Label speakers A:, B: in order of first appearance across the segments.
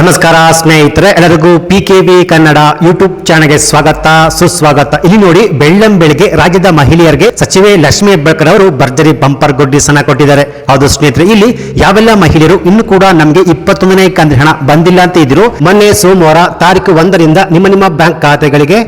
A: ನಮಸ್ಕಾರ ಸ್ನೇಹಿತರೆ, ಎಲ್ಲರಿಗೂ P K B Kannada YouTube ಚಾನೆಲ್ಗೆ ಸ್ವಾಗತ, ಸುಸ್ವಾಗತ. ಇಲ್ಲಿ ನೋಡಿ, ಬೆಳ್ಳಂ ಬೆಳಿಗ್ಗೆ ರಾಜ್ಯದ ಮಹಿಳೆಯರಿಗೆ ಸಚಿವೆ ಲಕ್ಷ್ಮಿ ಹೆಬ್ಬಾಳ್ಕರ್ ಅವರು ಭರ್ಜರಿ ಬಂಪರ್ ಗುಡ್ಡಿಸನ್ನ ಕೊಟ್ಟಿದ್ದಾರೆ. ಹೌದು ಸ್ನೇಹಿತರೆ, ಇಲ್ಲಿ ಯಾವೆಲ್ಲ ಮಹಿಳೆಯರು ಇನ್ನು ಕೂಡ ನಮಗೆ ಇಪ್ಪತ್ತೊಂದನೇ ಕಂದ್ರೆ ಹಣ ಬಂದಿಲ್ಲ ಅಂತ ಇದ್ರು ಮೊನ್ನೆ ಸೋಮವಾರ ತಾರೀಕು ಒಂದರಿಂದ ನಿಮ್ಮ ನಿಮ್ಮ ಬ್ಯಾಂಕ್ ಖಾತೆಗಳಿಗೆ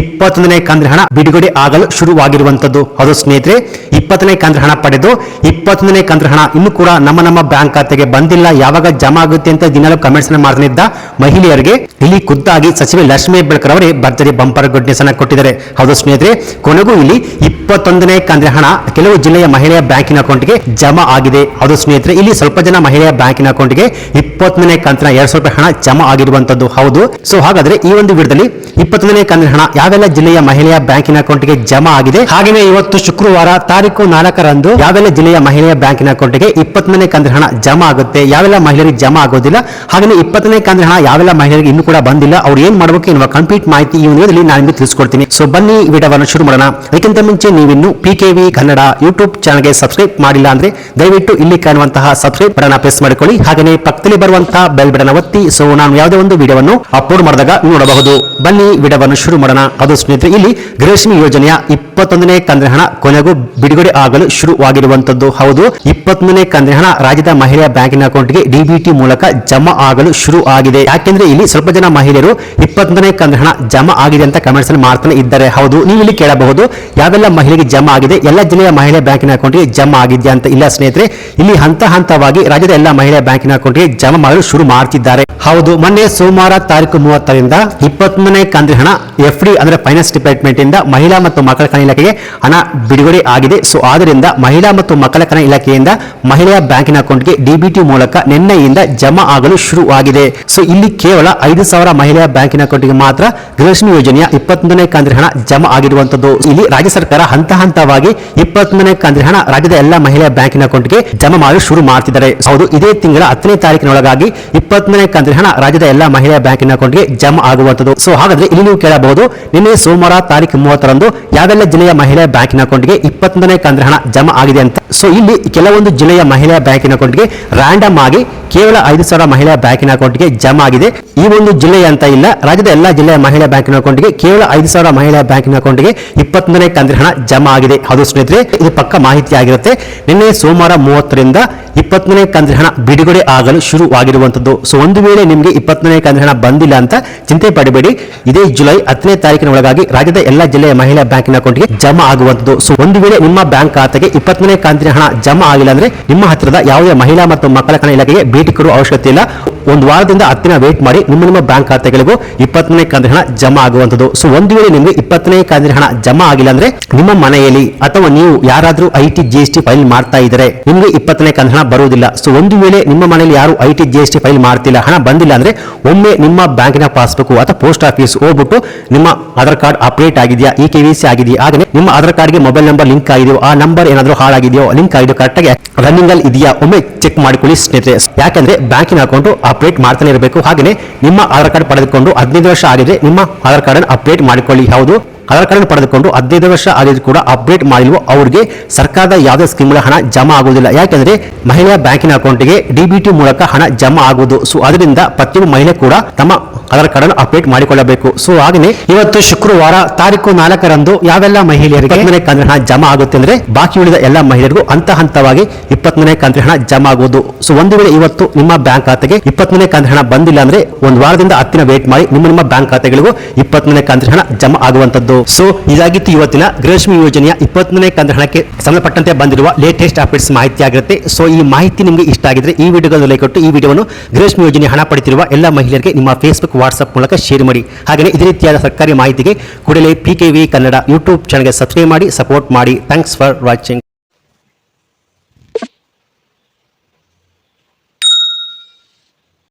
A: ಇಪ್ಪತ್ತೊಂದನೇ ಕಂದ್ರ ಹಣ ಬಿಡುಗಡೆ ಆಗಲು ಶುರುವಾಗಿರುವಂತದ್ದು ಅದು ಸ್ನೇಹಿತರೆ ಇಪ್ಪತ್ತನೇ ಕಂದ್ರ ಹಣ ಪಡೆದು ಇಪ್ಪತ್ತೊಂದನೇ ಕಂದ್ರ ಹಣ ಇನ್ನು ಕೂಡ ನಮ್ಮ ನಮ್ಮ ಬ್ಯಾಂಕ್ ಖಾತೆಗೆ ಬಂದಿಲ್ಲ. ಯಾವಾಗ ಜಮಾ ಆಗುತ್ತೆ ಅಂತ ದಿನಾಲು ಕಮೆಂಟ್ಸ್ ಮಾಡ್ತಿದ್ದ ಮಹಿಳೆಯರಿಗೆ ಇಲ್ಲಿ ಖುದ್ದಾಗಿ ಸಚಿವೆ ಲಕ್ಷ್ಮೀ ಬೆಳಕರ್ ಅವರೇ ಭರ್ಜರಿ ಬಂಪರ್ ಗುಡ್ ನ್ಯೂಸ್ ಅನ್ನ ಕೊಟ್ಟಿದ್ದಾರೆ. ಹೌದು ಸ್ನೇಹಿತರೆ, ಕೊನೆಗೂ ಇಲ್ಲಿ ಇಪ್ಪತ್ತೊಂದನೇ ಕಂದ್ರ ಹಣ ಕೆಲವು ಜಿಲ್ಲೆಯ ಮಹಿಳೆಯ ಬ್ಯಾಂಕಿನ ಅಕೌಂಟ್ಗೆ ಜಮಾ ಆಗಿದೆ. ಹೌದು ಸ್ನೇಹಿತರೆ, ಇಲ್ಲಿ ಸ್ವಲ್ಪ ಜನ ಮಹಿಳೆಯ ಬ್ಯಾಂಕಿನ ಅಕೌಂಟ್ಗೆ ಇಪ್ಪತ್ತೊಂದನೇ ಕಂತಿನ ಎರಡ್ ಸಾವಿರ ರೂಪಾಯಿ ಹಣ ಜಮಾ ಆಗಿರುವಂತದ್ದು ಹೌದು. ಸೊ ಹಾಗಾದ್ರೆ ಈ ಒಂದು ವಿಡದಲ್ಲಿ ಇಪ್ಪತ್ತೊಂದನೇ ಕಂತಿನ ಹಣ ಯಾವೆಲ್ಲ ಜಿಲ್ಲೆಯ ಮಹಿಳೆಯ ಬ್ಯಾಂಕಿನ ಅಕೌಂಟ್ಗೆ ಜಮಾ ಆಗಿದೆ, ಹಾಗೆಯೇ ಇವತ್ತು ಶುಕ್ರವಾರ ತಾರೀಕು ನಾಲ್ಕರಂದು ಯಾವೆಲ್ಲ ಜಿಲ್ಲೆಯ ಮಹಿಳೆಯ ಬ್ಯಾಂಕಿನ ಅಕೌಂಟ್ಗೆ ಇಪ್ಪತ್ತನೇ ಕಂದ್ರ ಹಣ ಜಮಾ ಆಗುತ್ತೆ, ಯಾವೆಲ್ಲ ಮಹಿಳೆಯರಿಗೆ ಜಮಾ ಆಗೋದಿಲ್ಲ, ಹಾಗೆಯೇ ಇಪ್ಪತ್ತನೇ ಕಂದ್ರ ಹಣ ಯಾವೆಲ್ಲ ಮಹಿಳೆಯರಿಗೆ ಇನ್ನೂ ಕೂಡ ಬಂದಿಲ್ಲ, ಅವ್ರು ಏನ್ ಮಾಡಬೇಕು ಎನ್ನುವ ಕಂಪ್ಲೀಟ್ ಮಾಹಿತಿ ಈ ವಿಡಿಯೋದಲ್ಲಿ ನಾನು ನಿಮಗೆ ತಿಳಿಸ್ಕೊಡ್ತೀನಿ. ಸೊ ಬನ್ನಿ ವಿಡಿಯೋವನ್ನು ಶುರು ಮಾಡೋಣ. ಅದಕ್ಕಿಂತ ಮುಂಚೆ ನೀವಿನ್ನು P K V Kannada YouTube ಚಾನಲ್ಗೆ ಸಬ್ಸ್ಕ್ರೈಬ್ ಮಾಡಿಲ್ಲ ಅಂದ್ರೆ ದಯವಿಟ್ಟು ಇಲ್ಲಿ ಕಾಣುವಂತಹ ಸಬ್ಸ್ಕ್ರೈಬ್ ಬಟನ್ ಪ್ರೆಸ್ ಮಾಡಿಕೊಳ್ಳಿ, ಹಾಗೆಯೇ ಪಕ್ಕದಲ್ಲಿ ಬರುವಂತಹ ಬೆಲ್ ಬಟನ್ ಒತ್ತಿ ಸೊ ನಾನು ಯಾವುದೇ ಒಂದು ವಿಡಿಯೋವನ್ನು ಅಪ್ಲೋಡ್ ಮಾಡಿದಾಗ ನೋಡಬಹುದು. ಬನ್ನಿ ವಿಡಿಯೋವನ್ನು ಶುರು ಮಾಡೋಣ. ಅದು ಸ್ನೇಹಿತರೆ, ಇಲ್ಲಿ ಗೃಹಲಕ್ಷ್ಮಿ ಯೋಜನೆಯ ಇಪ್ಪತ್ತೊಂದನೇ ಕಂದ್ರೆ ಹಣ ಕೊನೆಗೂ ಬಿಡುಗಡೆ ಆಗಲು ಶುರುವಾಗಿರುವಂತದ್ದು ಹೌದು. ಇಪ್ಪತ್ತೊಂದನೇ ಕಂದ್ರೆ ಹಣ ರಾಜ್ಯದ ಮಹಿಳೆಯ ಬ್ಯಾಂಕಿನ ಅಕೌಂಟ್ಗೆ ಡಿಬಿಟಿ ಮೂಲಕ ಜಮಾ ಆಗಲು ಶುರು ಆಗಿದೆ. ಯಾಕೆಂದ್ರೆ ಇಲ್ಲಿ ಸ್ವಲ್ಪ ಜನ ಮಹಿಳೆಯರು ಇಪ್ಪತ್ತೊಂದನೇ ಕಂದ್ರೆ ಹಣ ಜಮಾ ಆಗಿದೆ ಅಂತ ಕಮೆಂಟ್ಸ್ ಅಲ್ಲಿ ಮಾಡ್ತಾನೆ ಇದ್ದಾರೆ. ಹೌದು, ನೀವು ಇಲ್ಲಿ ಕೇಳಬಹುದು, ಯಾವೆಲ್ಲ ಮಹಿಳೆಗೆ ಜಮಾ ಆಗಿದೆ, ಎಲ್ಲ ಜಿಲ್ಲೆಯ ಮಹಿಳೆ ಬ್ಯಾಂಕಿನ ಅಕೌಂಟ್ಗೆ ಜಮಾ ಆಗಿದೆಯಾ ಅಂತ. ಇಲ್ಲ ಸ್ನೇಹಿತರೆ, ಇಲ್ಲಿ ಹಂತ ಹಂತವಾಗಿ ರಾಜ್ಯದ ಎಲ್ಲ ಮಹಿಳೆಯ ಬ್ಯಾಂಕಿನ ಅಕೌಂಟ್ಗೆ ಜಮಾ ಮಾಡಲು ಶುರು ಮಾಡ್ತಿದ್ದಾರೆ. ಹೌದು, ಮೊನ್ನೆ ಸೋಮವಾರ ತಾರೀಕು ಮೂವತ್ತರಿಂದ ಇಪ್ಪತ್ತೊಂದನೇ ಕಂದ್ರೆ ಹಣ ಎಫ್ ಡಿ ಅಂದ್ರೆ ಫೈನಾನ್ಸ್ ಡಿಪಾರ್ಟ್ಮೆಂಟ್ ಇಂದ ಮಹಿಳಾ ಮತ್ತು ಮಕ್ಕಳ ಕಲ್ಯಾಣ ಇಲಾಖೆಗೆ ಹಣ ಬಿಡುಗಡೆ ಆಗಿದೆ. ಸೊ ಆದ್ದರಿಂದ ಮಹಿಳಾ ಮತ್ತು ಮಕ್ಕಳ ಕಲ್ಯಾಣ ಇಲಾಖೆಯಿಂದ ಮಹಿಳೆಯ ಬ್ಯಾಂಕಿನ ಅಕೌಂಟ್ಗೆ ಡಿಬಿಟಿ ಮೂಲಕ ನಿನ್ನೆಯಿಂದ ಜಮಾ ಆಗಲು ಶುರುವಾಗಿದೆ. ಸೊ ಇಲ್ಲಿ ಕೇವಲ ಐದು ಸಾವಿರ ಮಹಿಳೆಯ ಬ್ಯಾಂಕಿನ ಅಕೌಂಟ್ಗೆ ಮಾತ್ರ ಗೃಹಲಕ್ಷ್ಮಿ ಯೋಜನೆಯ ಇಪ್ಪತ್ತೊಂದನೇ ಕಂದ್ರಿ ಹಣ ಜಮಾ ಆಗಿರುವಂತದ್ದು. ಇಲ್ಲಿ ರಾಜ್ಯ ಸರ್ಕಾರ ಹಂತ ಹಂತವಾಗಿ ಇಪ್ಪತ್ತೊಂದನೇ ಕಂದ್ರಿ ಹಣ ರಾಜ್ಯದ ಎಲ್ಲ ಮಹಿಳೆಯ ಬ್ಯಾಂಕಿನ ಅಕೌಂಟ್ಗೆ ಜಮಾ ಮಾಡಲು ಶುರು ಮಾಡ್ತಿದ್ದಾರೆ. ಹೌದು, ಇದೇ ತಿಂಗಳ ಹತ್ತನೇ ತಾರೀಕಿನೊಳಗಾಗಿ ಇಪ್ಪತ್ತೊಂದನೇ ಕಂದ್ರಿ ಹಣ ರಾಜ್ಯದ ಎಲ್ಲ ಮಹಿಳೆಯ ಬ್ಯಾಂಕಿನ ಅಕೌಂಟ್ಗೆ ಜಮಾ ಆಗುವಂತದ್ದು. ಸೊ ಹಾಗಾದ್ರೆ ಇಲ್ಲಿ ನೀವು ಕೇಳಬಹುದು ನಿನ್ನೆ ಸೋಮವಾರ ತಾರೀಕು ಮೂವತ್ತರಂದು ಯಾವೆಲ್ಲ ಜಿಲ್ಲೆಯ ಮಹಿಳೆಯ ಬ್ಯಾಂಕಿನ ಅಕೌಂಟ್ಗೆ ಇಪ್ಪತ್ತೊಂದನೇ ಕಂದ್ರ ಹಣ ಜಮಾ ಆಗಿದೆ ಅಂತ. ಸೊ ಇಲ್ಲಿ ಕೆಲವೊಂದು ಜಿಲ್ಲೆಯ ಮಹಿಳೆಯ ಬ್ಯಾಂಕಿನ ಅಕೌಂಟ್ಗೆ ರ್ಯಾಂಡಮ್ ಆಗಿ ಕೇವಲ ಐದು ಸಾವಿರ ಮಹಿಳೆಯ ಬ್ಯಾಂಕಿನ ಅಕೌಂಟ್ಗೆ ಜಮಾ ಆಗಿದೆ. ಈ ಒಂದು ಜಿಲ್ಲೆಯ ಅಂತ ಇಲ್ಲ. ರಾಜ್ಯದ ಎಲ್ಲ ಜಿಲ್ಲೆಯ ಮಹಿಳಾ ಬ್ಯಾಂಕಿನ ಅಕೌಂಟ್ಗೆ ಕೇವಲ ಐದು ಸಾವಿರ ಮಹಿಳೆಯ ಬ್ಯಾಂಕಿನ ಅಕೌಂಟ್ಗೆ ಇಪ್ಪತ್ತೊಂದನೇ ಕಂದ್ರ ಹಣ ಜಮಾ ಆಗಿದೆ. ಅದು ಸ್ನೇಹಿತರೆ, ಇದು ಪಕ್ಕ ಮಾಹಿತಿ ಆಗಿರುತ್ತೆ ನಿನ್ನೆ ಸೋಮವಾರ ಮೂವತ್ತರಿಂದ ಇಪ್ಪತ್ತನೇ ಕಂತಿನ ಹಣ ಬಿಡುಗಡೆ ಆಗಲು ಶುರುವಾಗಿರುವಂಥದ್ದು ಸೊ ಒಂದು ವೇಳೆ ನಿಮಗೆ ಇಪ್ಪತ್ತನೇ ಕಂತಿನ ಹಣ ಬಂದಿಲ್ಲ ಅಂತ ಚಿಂತೆ ಪಡಬೇಡಿ. ಇದೇ ಜುಲೈ ಹತ್ತನೇ ತಾರೀಕಿನ ಒಳಗಾಗಿ ರಾಜ್ಯದ ಎಲ್ಲ ಜಿಲ್ಲೆಯ ಮಹಿಳಾ ಬ್ಯಾಂಕಿನ ಅಕೌಂಟ್ಗೆ ಜಮಾ ಆಗುವಂಥದ್ದು ಸೊ ಒಂದು ವೇಳೆ ನಿಮ್ಮ ಬ್ಯಾಂಕ್ ಖಾತೆಗೆ ಇಪ್ಪತ್ತನೇ ಕಂತಿನ ಹಣ ಜಮಾ ಆಗಿಲ್ಲ ಅಂದ್ರೆ ನಿಮ್ಮ ಹತ್ತಿರದ ಯಾವುದೇ ಮಹಿಳಾ ಮತ್ತು ಮಕ್ಕಳ ಕಣ ಇಲಾಖೆಗೆ ಭೇಟಿ ಕೊಡುವ ಅವಶ್ಯಕತೆ ಇಲ್ಲ. ಒಂದು ವಾರದಿಂದ ಹತ್ತು ದಿನ ವೇಟ್ ಮಾಡಿ ನಿಮ್ಮ ನಿಮ್ಮ ಬ್ಯಾಂಕ್ ಖಾತೆಗಳಿಗೂ ಇಪ್ಪತ್ತನೇ ಕಂತಿನ ಹಣ ಜಮಾ ಆಗುವಂಥದ್ದು. ಸೊ ಒಂದು ವೇಳೆ ನಿಮಗೆ ಇಪ್ಪತ್ತನೇ ಕಂತಿನ ಹಣ ಜಮಾ ಆಗಿಲ್ಲ ಅಂದ್ರೆ ನಿಮ್ಮ ಮನೆಯಲ್ಲಿ ಅಥವಾ ನೀವು ಯಾರಾದರೂ I T G S T file ಮಾಡ್ತಾ ಇದ್ರೆ ನಿಮಗೆ ಇಪ್ಪತ್ತನೇ ಕಂತಿನ ಹಣ ಬರುವುದಿಲ್ಲ. ಸೊ ಒಂದು ವೇಳೆ ನಿಮ್ಮ ಮನೆಯಲ್ಲಿ ಯಾರು I T G S T file ಮಾಡ್ತಿಲ್ಲ, ಹಣ ಬಂದಿಲ್ಲ ಅಂದ್ರೆ ಒಮ್ಮೆ ನಿಮ್ಮ ಬ್ಯಾಂಕಿನ ಪಾಸ್ಬುಕ್ ಅಥವಾ ಪೋಸ್ಟ್ ಆಫೀಸ್ ಹೋಗ್ಬಿಟ್ಟು ನಿಮ್ಮ ಆಧಾರ್ ಕಾರ್ಡ್ ಅಪ್ಡೇಟ್ ಆಗಿದೆಯಾ ಇ ಕೆ ವಿ ಸಿ ಆಗಿದೆಯಾ ಹಾಗೆ ನಿಮ್ಮ ಆಧಾರ್ ಕಾರ್ಡ್ಗೆ ಮೊಬೈಲ್ ನಂಬರ್ ಲಿಂಕ್ ಆಗಿದೆಯೋ, ಆ ನಂಬರ್ ಏನಾದರೂ ಹಾಳಾಗಿದೆಯೋ ಲಿಂಕ್ ಆಗಿದೆಯೋ ಕರೆಕ್ಟಾಗಿ ರನ್ನಿಂಗ್ ಅಲ್ಲಿ ಇದೆಯಾ, ಒಮ್ಮೆ ಚೆಕ್ ಮಾಡಿಕೊಳ್ಳಿ ಸ್ನೇಹಿತರೆ. ಯಾಕಂದ್ರೆ ಬ್ಯಾಂಕಿನ ಅಕೌಂಟ್ ಅಪ್ಡೇಟ್ ಮಾಡ್ತಾನೆ ಇರಬೇಕು. ಹಾಗೆ ನಿಮ್ಮ ಆಧಾರ್ ಕಾರ್ಡ್ ಪಡೆದುಕೊಂಡು ಹದಿನೈದು ವರ್ಷ ಆಗಿದೆ. ನಿಮ್ಮ ಆಧಾರ್ ಕಾರ್ಡ್ ಅನ್ನು ಅಪ್ಡೇಟ್ ಮಾಡಿಕೊಳ್ಳಿ. ಹೌದು? ಆಧಾರ್ ಕಾರ್ಡ್ ಪಡೆದುಕೊಂಡು ಹದಿನೈದು ವರ್ಷ ಆದರೂ ಕೂಡ ಅಪ್ಡೇಟ್ ಮಾಡಿಲ್ವೋ ಅವರಿಗೆ ಸರ್ಕಾರದ ಯಾವುದೇ ಸ್ಕೀಮ್ಗಳ ಹಣ ಜಮಾ ಆಗುವುದಿಲ್ಲ. ಯಾಕೆಂದ್ರೆ ಮಹಿಳೆಯ ಬ್ಯಾಂಕಿನ ಅಕೌಂಟ್ಗೆ ಡಿಬಿಟಿ ಮೂಲಕ ಹಣ ಜಮಾ ಆಗುವುದು. ಸೊ ಅದರಿಂದ ಪ್ರತಿಯೊಬ್ಬ ಮಹಿಳೆ ಕೂಡ ತಮ್ಮ ಆಧಾರ್ ಕಾರ್ಡ್ ಅನ್ನು ಅಪ್ಡೇಟ್ ಮಾಡಿಕೊಳ್ಳಬೇಕು. ಸೊ ಹಾಗೆಯೇ ಇವತ್ತು ಶುಕ್ರವಾರ ತಾರೀಕು ನಾಲ್ಕರಂದು ಯಾವೆಲ್ಲ ಮಹಿಳೆಯರಿಗೆ ಕಂತಿನ ಹಣ ಜಮಾ ಆಗುತ್ತೆ ಅಂದ್ರೆ ಬಾಕಿ ಉಳಿದ ಎಲ್ಲ ಮಹಿಳೆಯರಿಗೂ ಹಂತ ಹಂತವಾಗಿ ಇಪ್ಪತ್ತನೇ ಕಂತಿನ ಹಣ ಜಮಾ ಆಗುವುದು. ಸೊ ಒಂದು ವೇಳೆ ಇವತ್ತು ನಿಮ್ಮ ಬ್ಯಾಂಕ್ ಖಾತೆಗೆ ಇಪ್ಪತ್ತನೇ ಕಂತಿನ ಹಣ ಬಂದಿಲ್ಲ ಅಂದ್ರೆ ಒಂದು ವಾರದಿಂದ ಹತ್ತಿನ ವೇಟ್ ಮಾಡಿ ನಿಮ್ಮ ನಿಮ್ಮ ಬ್ಯಾಂಕ್ ಖಾತೆಗಳಿಗೂ ಇಪ್ಪತ್ತನೇ ಕಂತಿನ ಹಣ ಜಮಾ ಆಗುವಂತದ್ದು ಸೊ ಇದಾಗಿತ್ತು ಇವತ್ತಿನ ಗೃಹಲಕ್ಷ್ಮಿ ಯೋಜನೆಯ ಇಪ್ಪತ್ತನೇ ಕಂದ್ರ ಹಣಕ್ಕೆ ಸಂಬಂಧಪಟ್ಟಂತೆ ಬಂದಿರುವ ಲೇಟೆಸ್ಟ್ ಅಪ್ಡೇಟ್ಸ್ ಮಾಹಿತಿ ಆಗಿರುತ್ತೆ. ಸೊ ಈ ಮಾಹಿತಿ ನಿಮಗೆ ಇಷ್ಟ ಆಗಿದ್ರೆ ಈ ವಿಡಿಯೋಗಳನ್ನು ಲೈಕ್ ಕೊಟ್ಟು ಈ ವಿಡಿಯೋವನ್ನು ಗೃಹಲಕ್ಷ್ಮಿ ಯೋಜನೆ ಹಣ ಪಡೆದಿರುವ ಎಲ್ಲ ಮಹಿಳೆಯರಿಗೆ ನಿಮ್ಮ ಫೇಸ್ಬುಕ್ ವಾಟ್ಸ್ಆಪ್ ಮೂಲಕ ಶೇರ್ ಮಾಡಿ. ಹಾಗೆಯೇ ಇದೇ ರೀತಿಯಾದ ಸರ್ಕಾರಿ ಮಾಹಿತಿಗೆ ಕೂಡಲೇ P K V Kannada YouTube ಚಾನಲ್ಗೆ ಸಬ್ಸ್ಕ್ರೈಬ್ ಮಾಡಿ ಸಪೋರ್ಟ್ ಮಾಡಿ. Thanks for watching